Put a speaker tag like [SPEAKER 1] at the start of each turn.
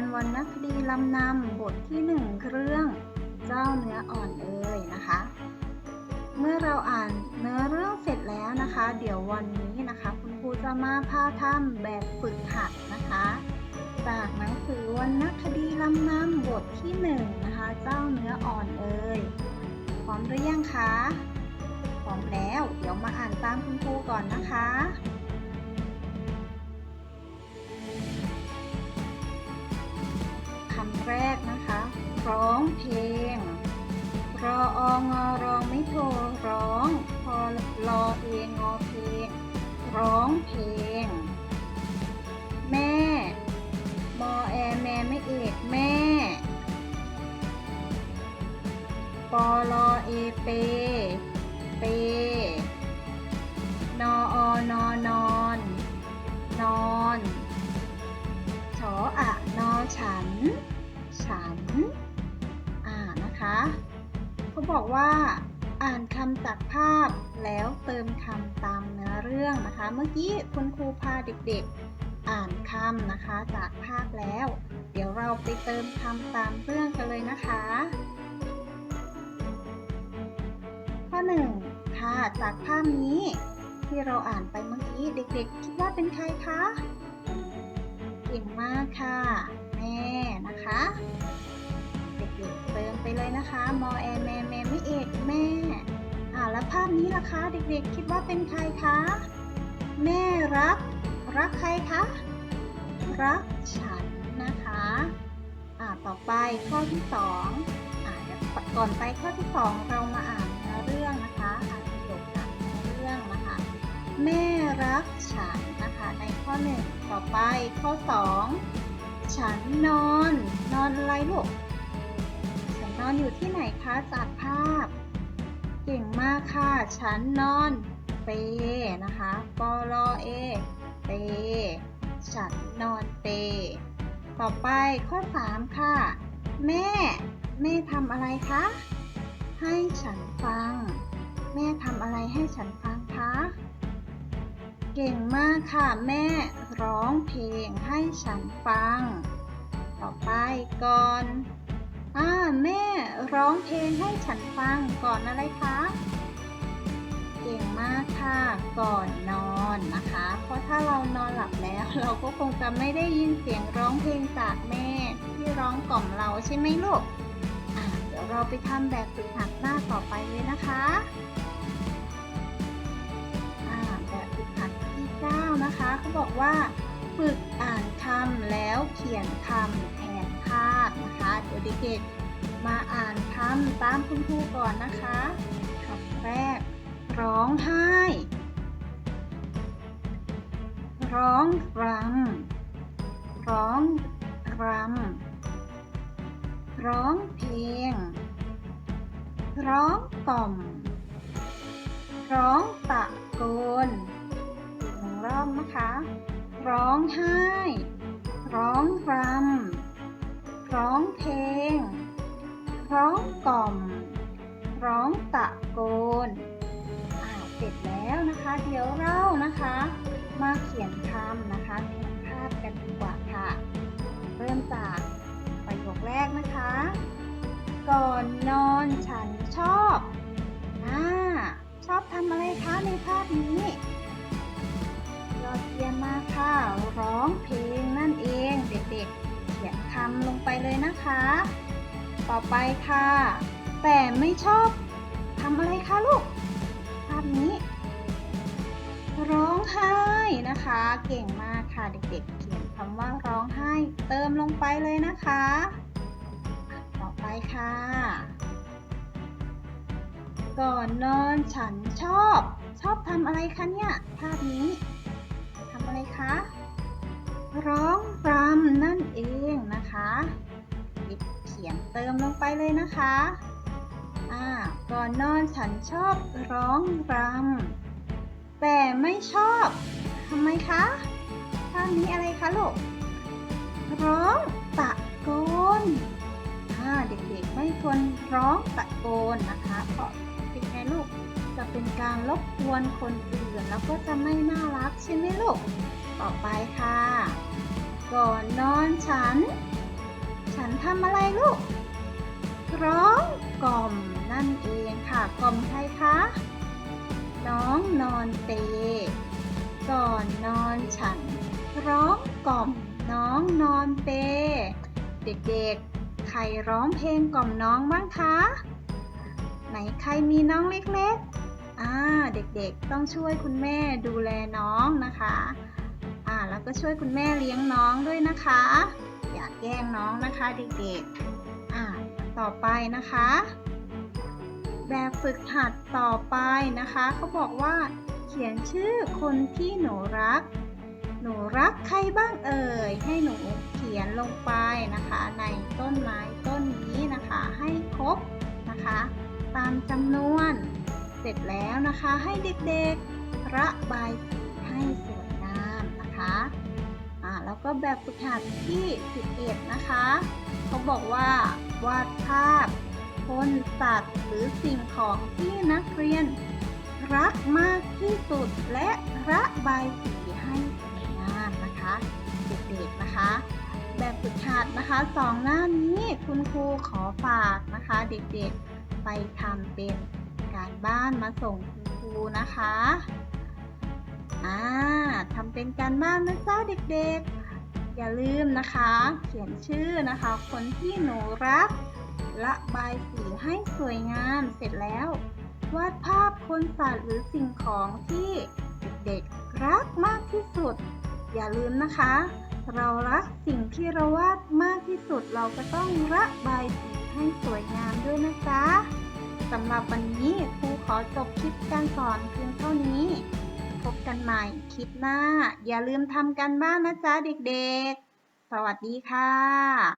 [SPEAKER 1] นวรรณคดีลำนำบทที่หนึ่งเรื่องเจ้าเนื้ออ่อนเอ่ยนะคะ เมื่อเราอ่านเนื้อเรื่องเสร็จแล้วนะคะ เดี๋ยววันนี้นะคะ คุณครูจะมาพาทำแบบฝึกหัดนะคะ จากหนังสือวรรณคดีลำนำบทที่หนึ่งนะคะ เจ้าเนื้ออ่อนเอ่ยพร้อมหรือยังคะพร้อมแล้ว เดี๋ยวมาอ่านตามคุณครูก่อนนะคะำแรกนะคะ ร้องเพลง รอองอร้องไม่โทรร้อง พอรอเองงอเพลง ร้องเพลง แม่ มอแอแม่ไม่เอกแม่ปอลอเอเปเป บอกว่าอ่านคำจากภาพแล้วเติมคำตามเนื้อเรื่องนะคะ เมื่อกี้คุณครูพาเด็กๆ อ่านคำนะคะจากภาพแล้ว เดี๋ยวเราไปเติมคำตามเรื่องกันเลยนะคะ ข้อหนึ่งค่ะจากภาพนี้ ที่เราอ่านไปเมื่อกี้เด็กๆ คิดว่าเป็นใครคะเก่งมากค่ะ แม่นะคะ เด็กๆเติมไปเลยนะคะ มอแอแม่แม่ไม่เอกแม่อ่าแล้วภาพนี้ล่ะคะเด็กๆ คิดว่าเป็นใครคะ แม่รัก รักใครคะ รักฉันนะคะอ่าต่อไปข้อที่สองอ่าก่อนไปข้อที่สองเรามาอ่านเนื้อเรื่องนะคะอ่านประโยคตามเรื่องนะคะ แม่รักฉันนะคะ ในข้อหนึ่งต่อไปข้อสองฉันนอน นอนอะไรลูก อนอยู่ที่ไหนคะจากภาพ เก่งมากค่ะ ฉันนอนเปนะคะปลอเอเปฉันนอนเป ต่อไปข้อ 3 ค่ะ แม่ แม่ทำอะไรคะ ให้ฉันฟัง แม่ทำอะไรให้ฉันฟังคะ เก่งมากค่ะ แม่ร้องเพลงให้ฉันฟัง ต่อไปก่อน อ่าแม่ร้องเพลงให้ฉันฟังก่อนอะไรคะ เก่งมากค่ะก่อนนอนนะคะ เพราะถ้าเรานอนหลับแล้ว เราก็คงจะไม่ได้ยินเสียงร้องเพลงจากแม่ที่ร้องกล่อมเราใช่ไหมลูกอ่าเดี๋ยวเราไปทำแบบฝึกหัดหน้าต่อไปเลยนะคะอ่าแบบฝึกหัดที่ 9 นะคะเขาบอกว่า ฝึกอ่านคำแล้วเขียนคำาพนะคะเดี๋ยวเด็กๆมาอ่านคำตามคุณครูก่อนนะคะคำแรก ร้องไห้ ร้องรำร้องรำร้องเพลง ร้องกล่อม ร้องตะโกนหนึ่งรอบนะคะ ร้องไห้ ร้องรำ ร้องเพลง ร้องกล่อม ร้องตะโกนอ่าเสร็จแล้วนะคะ เดี๋ยวเรานะคะ มาเขียนคำนะคะเขียนภาพกันดีกว่าค่ะ เริ่มจากประโยคแรกนะคะ ก่อนนอนฉันชอบอ่าชอบทำอะไรคะในภาพนี้ ยอดเยี่ยมมากค่ะ ร้องเพลงำลงไปเลยนะคะ ต่อไปค่ะ แต่ไม่ชอบทำอะไรคะลูก ภาพนี้ ร้องไห้นะคะ เก่งมากค่ะเด็กๆ เขียนคำว่าร้องไห้ เติมลงไปเลยนะคะอะต่อไปค่ะ ก่อนนอนฉันชอบ ชอบทำอะไรคะเนี่ย ภาพนี้ทำอะไรคะ ร้องรำนั่นเองนะคะเด็กเขียนเติมลงไปเลยนะคะอ่าก่อนนอนฉันชอบร้องรำแต่ไม่ชอบทำไมคะภาพนี้อะไรคะลูกร้องตะโกนอ่าเด็กๆไม่ควรร้องตะโกนนะคะเพราะเป็นไงลูกจะเป็นการรบกวนคนอื่นแล้วก็จะไม่น่ารักใช่ไหมลูก ต่อไปค่ะ ก่อนนอนฉัน ฉันทำอะไรลูก ร้องกล่อมนั่นเองค่ะ กล่อมใครคะ น้องนอนเปก่อนนอนฉัน ร้องกล่อมน้องนอนเป เด็กๆ ใครร้องเพลงกล่อมน้องบ้างคะ ไหนใครมีน้องเล็กๆอ่าเด็กๆต้องช่วยคุณแม่ดูแลน้องนะคะ ช่วยคุณแม่เลี้ยงน้องด้วยนะคะ อย่าแกล้งน้องนะคะเด็กๆอ่าต่อไปนะคะ แบบฝึกหัดต่อไปนะคะเขาบอกว่า เขียนชื่อคนที่หนูรัก หนูรักใครบ้างเอ่ย ให้หนูเขียนลงไปนะคะ ในต้นไม้ต้นนี้นะคะให้ครบนะคะ ตามจำนวนเสร็จแล้วนะคะให้เด็กๆระบายสีให้ แล้วก็แบบฝึกหัดที่ 11 นะคะ เขาบอกว่าวาดภาพคนสัตว์หรือสิ่งของที่นักเรียน รักมากที่สุดและระบายสีให้สวยงามนะคะเด็กๆนะคะ แบบฝึกหัดนะคะสองหน้านี้คุณครูขอฝากนะคะ เด็กๆไปทำเป็นการบ้านมาส่งคุณครูนะคะ อ่าทำเป็นการบ้านนะจ๊ะเด็กๆ อย่าลืมนะคะ เขียนชื่อนะคะ คนที่หนูรักระบายสีให้สวยงามเสร็จแล้ว วาดภาพคนสัตว์หรือสิ่งของที่เด็กๆรักมากที่สุด อย่าลืมนะคะ เรารักสิ่งที่เราวาดมากที่สุดเราก็ต้องระบายสีให้สวยงามด้วยนะจ๊ะสำหรับวันนี้ครูขอจบคลิปการสอนเพียงเท่านี้ พบกันใหม่คลิปหน้า อย่าลืมทำกันบ้านนะจ๊ะเด็กๆ สวัสดีค่ะ